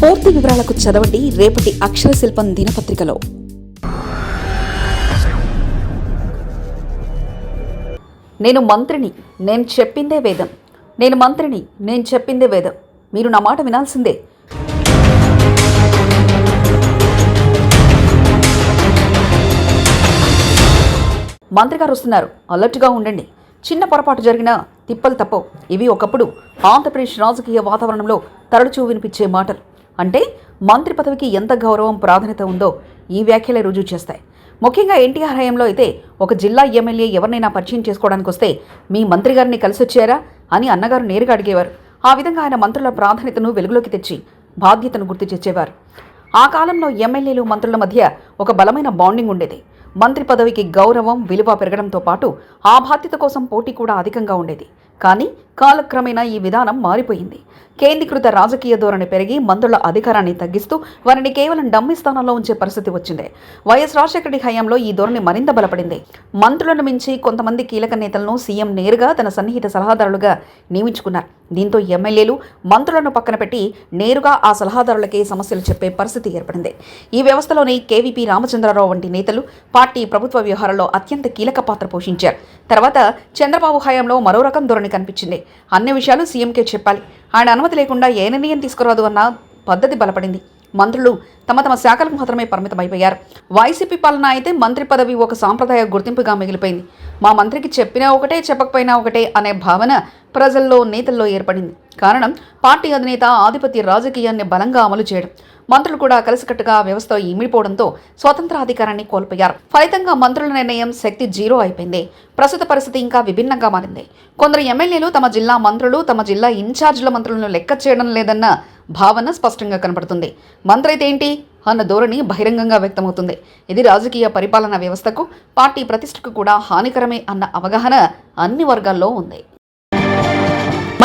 పూర్తి వివరాలకు చదవండి రేపటి అక్షర శిల్పం దినపత్రికలో. నేను మంత్రిని నేను చెప్పిందే వేదం. నేను మంత్రిని నేను చెప్పిందే వేదం. మీరు నా మాట వినాల్సిందే. మంత్రి గారు వస్తున్నారు. అలర్ట్గా ఉండండి. చిన్న పొరపాటు జరిగినా తిప్పలు తప్పవు. ఇవి ఒకప్పుడు ఆంధ్రప్రదేశ్ రాజకీయ వాతావరణంలో తరచుూ వినిపించే మాటలు. అంటే మంత్రి పదవికి ఎంత గౌరవం ప్రాధాన్యత ఉందో ఈ వ్యాఖ్యలే రుజువు చేస్తాయి. ముఖ్యంగా ఎన్టీఆర్ హయాంలో అయితే ఒక జిల్లా ఎమ్మెల్యే ఎవరినైనా పరిచయం చేసుకోవడానికి వస్తే మీ మంత్రి గారిని కలిసి వచ్చారా అని అన్నగారు నేరుగా అడిగేవారు. ఆ విధంగా ఆయన మంత్రుల ప్రాధాన్యతను వెలుగులోకి తెచ్చి బాధ్యతను గుర్తు తెచ్చేవారు ఆ కాలంలో ఎమ్మెల్యేలు మంత్రుల మధ్య ఒక బలమైన బాండింగ్ ఉండేది. మంత్రి పదవికి గౌరవం విలువ పెరగడంతో పాటు ఆ బాధ్యత కోసం పోటీ కూడా అధికంగా ఉండేది. కానీ కాలక్రమేణా ఈ విధానం మారిపోయింది. కేంద్రీకృత రాజకీయ ధోరణి పెరిగి మంత్రుల అధికారాన్ని తగ్గిస్తూ వారిని కేవలం డమ్మి స్థానంలో ఉంచే పరిస్థితి వచ్చింది. వైఎస్ రాజశేఖరరెడ్డి హయాంలో ఈ ధోరణి మరింత బలపడింది. మంత్రులను మించి కొంతమంది కీలక నేతలను సీఎం నేరుగా తన సన్నిహిత సలహాదారులుగా నియమించుకున్నారు. దీంతో ఎమ్మెల్యేలు మంత్రులను పక్కన పెట్టి నేరుగా ఆ సలహాదారులకే సమస్యలు చెప్పే పరిస్థితి ఏర్పడింది. ఈ వ్యవస్థలోని కేవీపీ రామచంద్రరావు వంటి నేతలు పార్టీ ప్రభుత్వ వ్యవహారంలో అత్యంత కీలక పాత్ర పోషించారు. తర్వాత చంద్రబాబు హయాంలో మరో రకం ధోరణి కనిపించింది. అన్ని విషయాలు సీఎంకే చెప్పాలి. ఆయన అనుమతి లేకుండా ఏ నిర్ణయం తీసుకురాదు అన్న పద్ధతి బలపడింది. మంత్రులు తమ తమ శాఖలకు మాత్రమే పరిమితమైపోయారు వైసీపీ పాలన అయితే మంత్రి పదవి ఒక సాంప్రదాయ గుర్తింపుగా మిగిలిపోయింది. మా మంత్రికి చెప్పినా ఒకటే చెప్పకపోయినా ఒకటే అనే భావన ప్రజల్లో నేతల్లో ఏర్పడింది. కారణం పార్టీ అధినేత ఆధిపత్య రాజకీయాన్ని బలంగా అమలు చేయడం. మంత్రులు కూడా కలిసికట్టుగా వ్యవస్థ ఇమిడిపోవడంతో స్వతంత్ర అధికారాన్ని కోల్పోయారు. ఫలితంగా మంత్రుల నిర్ణయం శక్తి జీరో అయిపోయింది. ప్రస్తుత పరిస్థితి ఇంకా విభిన్నంగా మారింది. కొందరు ఎమ్మెల్యేలు తమ జిల్లా మంత్రులు తమ జిల్లా ఇన్ఛార్జీల మంత్రులను లెక్క చేయడం లేదన్న భావన స్పష్టంగా కనపడుతుంది. మంత్రి అయితే ఏంటి? అన్న ధోరణి బహిరంగంగా వ్యక్తమవుతుంది. ఇది రాజకీయ పరిపాలనా వ్యవస్థకు పార్టీ ప్రతిష్టకు కూడా హానికరమే అన్న అవగాహన అన్ని వర్గాల్లో ఉంది.